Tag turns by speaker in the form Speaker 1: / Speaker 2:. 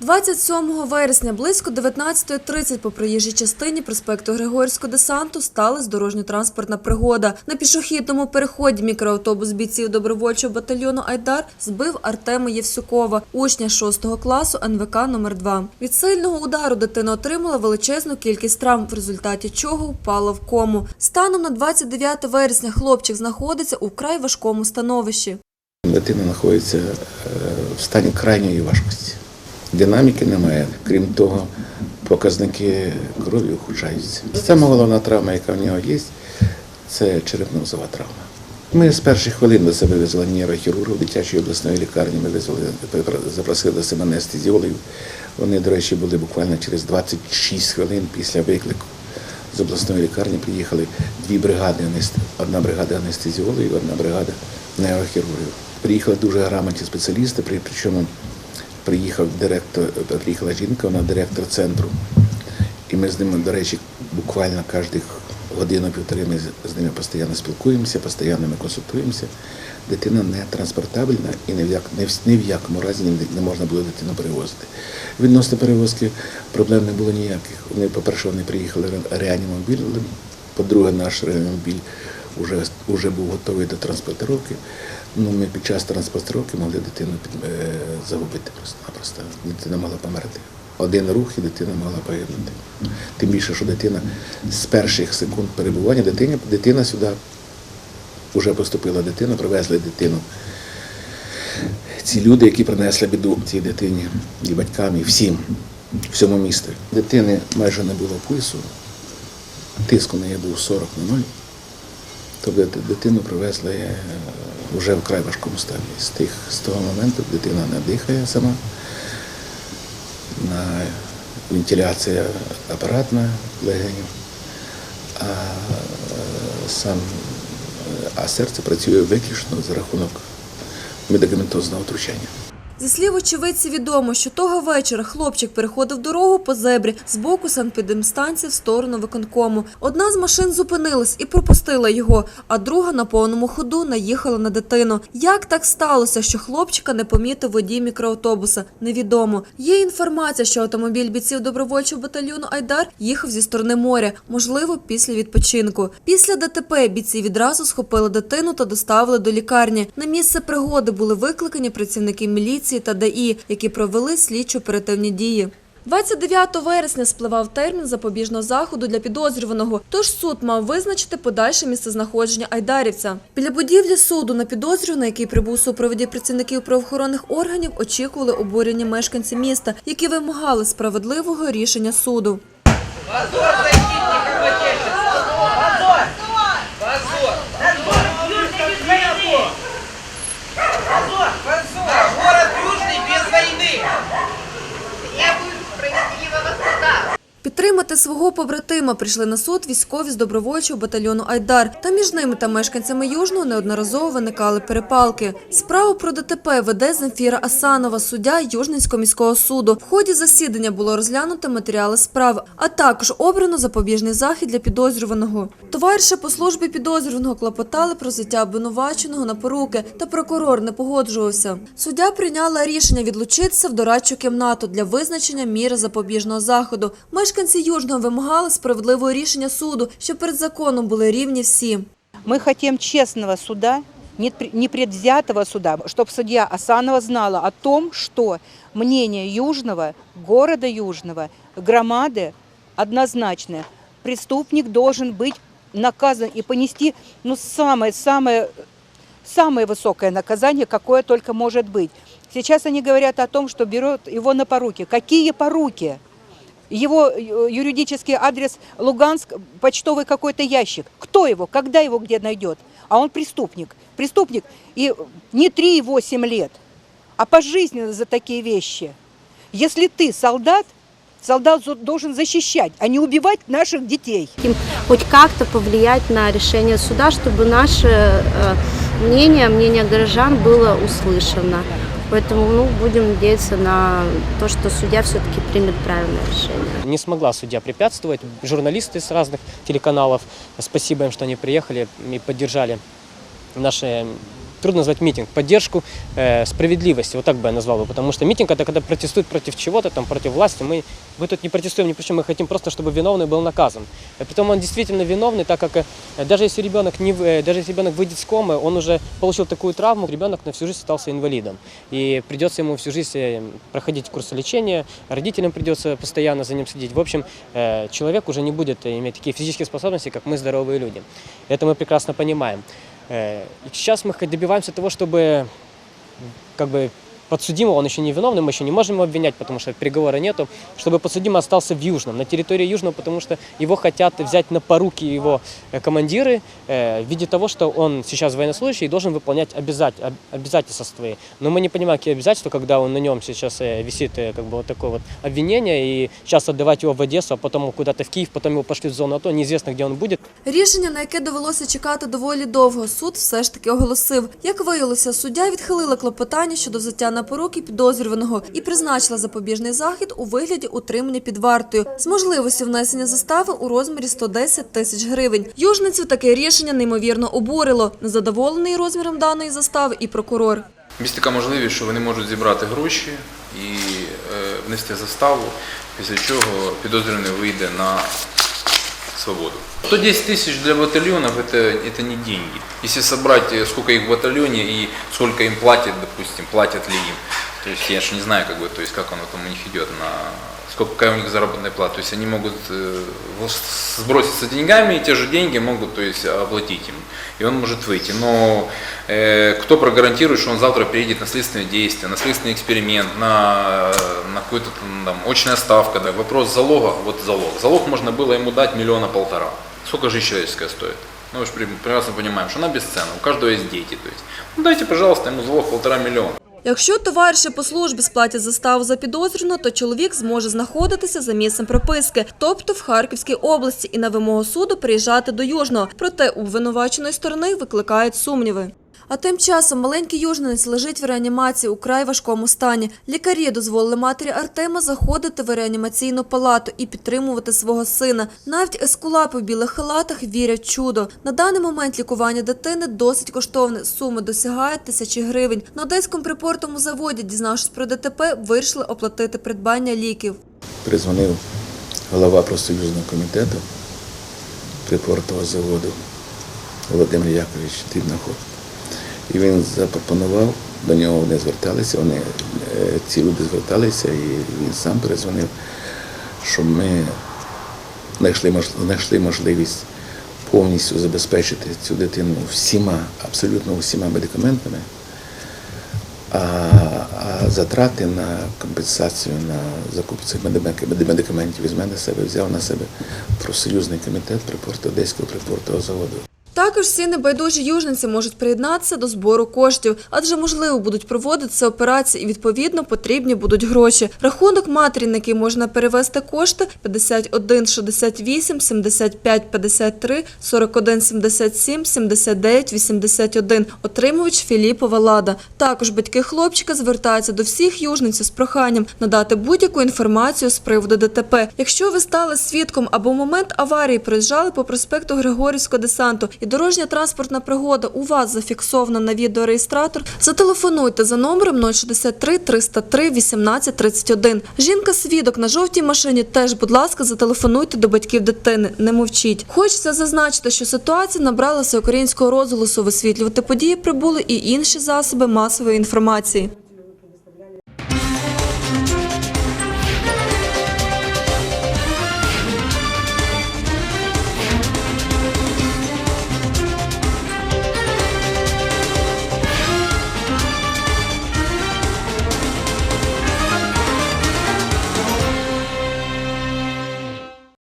Speaker 1: 27 вересня близько 19.30 по проїжджій частині проспекту Григорського десанту сталася дорожньо-транспортна пригода. На пішохідному переході мікроавтобус бійців добровольчого батальйону Айдар збив Артема Євсюкова, учня 6 класу НВК номер 2 Від сильного удару дитина отримала величезну кількість травм, в результаті чого впала в кому. Станом на 29 вересня хлопчик знаходиться у вкрай важкому становищі.
Speaker 2: Дитина знаходиться е, в стані крайньої важкості. Динаміки немає. Крім того, показники крові ухудшаються. Саме головна травма, яка в нього є, це черепно-мозова травма. Ми з перших хвилин до себе везли нейрохірурга в дитячій обласної лікарні. Ми визвали, запросили до себе анестезіологів. Вони, до речі, були буквально через 26 хвилин після виклику. З обласної лікарні приїхали дві бригади, одна бригада анестезіологів, одна бригада нейрохірургів. Приїхали дуже грамотні спеціалісти, при- причому приїхав директор, приїхала жінка, вона директор центру. І ми з ними, до речі, буквально кожних годину-півтори ми з- ними постійно спілкуємося, постійно ми консультуємося. Дитина не транспортабельна і ні в, як, ні в, якому разі не, можна було дитину перевозити. Відносно перевозки проблем не було ніяких. Вони, по-перше, вони приїхали ре- реанімобілем, по-друге, наш реанімобіль вже, вже був готовий до транспортировки. Ну, ми під час транспортировки могли дитину під, е, загубити просто-напросто. Дитина могла померти. Один рух і дитина могла погибнути. Тим більше, що дитина з перших секунд перебування дитини, дитина сюди вже поступила дитина, привезли дитину. Ці люди, які принесли біду цій дитині, і батькам, і всім, всьому місту. Дитини майже не було пульсу, тиск у неї був 40 на 0. Тобто дитину привезли е, вже в край важкому стані. З, тих, з того моменту дитина не дихає сама, на вентиляція апаратна легенів, а, е, сам, е, а серце працює виключно за рахунок медикаментозного втручання.
Speaker 1: Зі слів очевидців відомо, що того вечора хлопчик переходив дорогу по зебрі з боку санпідемстанції в сторону виконкому. Одна з машин зупинилась і пропустила його, а друга на повному ходу наїхала на дитину. Як так сталося, що хлопчика не помітив водій мікроавтобуса? Невідомо. Є інформація, що автомобіль бійців добровольчого батальйону Айдар їхав зі сторони моря, можливо, після відпочинку. Після ДТП бійці відразу схопили дитину та доставили до лікарні. На місце пригоди були викликані працівники міліції та ДАІ, які провели слідчо-оперативні дії. 29 вересня спливав термін запобіжного заходу для підозрюваного, тож суд мав визначити подальше місцезнаходження айдарівця. Біля будівлі суду на підозрюваного, який прибув у супроводі працівників правоохоронних органів, очікували обурені мешканці міста, які вимагали справедливого рішення суду. Підтримати свого побратима прийшли на суд військові з добровольчого батальйону Айдар. Та між ними та мешканцями Южного неодноразово виникали перепалки. Справу про ДТП веде Земфіра Асанова, суддя Южненського міського суду. В ході засідання було розглянуто матеріали справи, а також обрано запобіжний захід для підозрюваного. Товариші по службі підозрюваного клопотали про взяття обвинуваченого на поруки, та прокурор не погоджувався. Суддя прийняла рішення відлучитися в дорадчу кімнату для визначення міри запобіжного заходу. Мешканці Южного вимагали справедливого рішення суду, щоб перед законом були рівні всі.
Speaker 3: Мы хотим честного суда, непр- непредвзятого суда, чтобы судья Асанова знала о том, что мнение Южного, города Южного, громады однозначное. Преступник должен быть наказан и понести ну, самое-самое самое высокое наказание, какое только может быть. Сейчас они говорят о том, что берут его на поруки. Какие поруки? Его э, юридический адрес Луганск, почтовый какой-то ящик. Кто его, когда его где найдет? А он преступник. Преступник и не 3 и 8 лет, а пожизненно за такие вещи. Если ты солдат, солдат должен защищать, а не убивать наших детей.
Speaker 4: хоть как-то повлиять на решение суда, чтобы наше э, мнение, мнение горожан было услышано. Поэтому ну, будем надеяться на то, что судья все-таки примет правильное решение.
Speaker 5: Не смогла судья препятствовать. Журналисты с разных телеканалов, спасибо им, что они приехали и поддержали наши трудно назвать митинг, поддержку э, справедливости, вот так бы я назвал бы, потому что митинг это когда протестуют против чего-то, там, против власти, мы, мы тут не протестуем ни почему, мы хотим просто, чтобы виновный был наказан. И притом он действительно виновный, так как э, даже если ребенок не, э, даже если ребенок выйдет с комы, он уже получил такую травму, ребенок на всю жизнь остался инвалидом. И придется ему всю жизнь э, проходить курсы лечения, родителям придется постоянно за ним следить. В общем, э, человек уже не будет э, иметь такие физические способности, как мы, здоровые люди. Это мы прекрасно понимаем. Э, И сейчас мы хоть добиваемся того, чтобы как бы подсудимого, он еще не виновный, мы еще не можем его обвинять, потому что приговора нету, чтобы подсудимый остался в Южном, на территории Южного, потому что его хотят взять на поруки его э, командиры э, в виде того, что он сейчас военнослужащий и должен выполнять обязать- об- обязательства свои. Но мы не понимаем, какие обязательства, когда он на нем сейчас э, висит э, как бы вот такое вот обвинение, и сейчас отдавать его в Одессу, а потом куда-то в Киев, потом его пошлют в зону АТО, неизвестно, где он будет.
Speaker 1: Рішення, на яке довелося чекати доволі довго, суд все ж таки оголосив. Як виявилося, суддя відхилила клопотання щодо взяття на поруки підозрюваного і призначила запобіжний захід у вигляді утримання під вартою з можливістю внесення застави у розмірі 110 тисяч гривень. Южницю таке рішення неймовірно обурило. Незадоволений розміром даної застави і прокурор.
Speaker 6: Є така можливість, що вони можуть зібрати гроші і е, внести заставу, після чого підозрюваний вийде на свободу. 110 тысяч для батальонов это, это не деньги. Если собрать, э, сколько их в батальоне и сколько им платят, допустим, платят ли им. То есть я же не знаю, как бы, то есть как оно там у них идет, на сколько какая у них заработная плата. То есть они могут э, сброситься деньгами, и те же деньги могут то есть, оплатить им. И он может выйти. Но э, кто прогарантирует, что он завтра перейдет на следственное действие, на следственный эксперимент, на, на какую-то там, очная ставка. Да. Вопрос залога, вот залог. Залог можно было ему дать миллиона полтора. Сколько жизнь человеческая стоит? Ну, мы же пре- прекрасно понимаем, что она бесценна, у каждого есть дети. То есть, ну, дайте, пожалуйста, ему залог полтора миллиона.
Speaker 1: Якщо товариші по службі сплатять заставу за підозрюваного, то чоловік зможе знаходитися за місцем прописки, тобто в Харківській області, і на вимогу суду приїжджати до Южного. Проте у обвинуваченої сторони викликають сумніви. А тим часом маленький южненець лежить в реанімації у край важкому стані. Лікарі дозволили матері Артема заходити в реанімаційну палату і підтримувати свого сина. Навіть ескулапи в білих халатах вірять чудо. На даний момент лікування дитини досить коштовне. Суми досягають тисячі гривень. На одеському припортовому заводі, дізнавшись про ДТП, вирішили оплатити придбання ліків.
Speaker 2: Призвонив голова профсоюзного комітету припортового заводу Володимир Якович Тибнахов. І він запропонував, до нього вони зверталися, вони, е, ці люди зверталися, і він сам перезвонив, щоб ми знайшли, знайшли можливість повністю забезпечити цю дитину всіма, абсолютно всіма медикаментами. А, а затрати на компенсацію на закуп цих медикаментів- візьме на себе, взяв на себе профсоюзний комітет припорту Одеського припортового заводу.
Speaker 1: Також всі небайдужі южниці можуть приєднатися до збору коштів, адже можливо будуть проводитися операції і відповідно потрібні будуть гроші. Рахунок матері, на який можна перевести кошти 51 68 75 53 41 77 79 81. Отримувач Філіпова Лада. Також батьки хлопчика звертаються до всіх южниців з проханням надати будь-яку інформацію з приводу ДТП. Якщо ви стали свідком або момент аварії проїжджали по проспекту Григорівського десанту дорожня транспортна пригода у вас зафіксована на відеореєстратор, зателефонуйте за номером 063 303 18 31. Жінка свідок на жовтій машині теж, будь ласка, зателефонуйте до батьків дитини. Не мовчіть. Хочеться зазначити, що ситуація набралася українського розголосу. Висвітлювати події прибули і інші засоби масової інформації.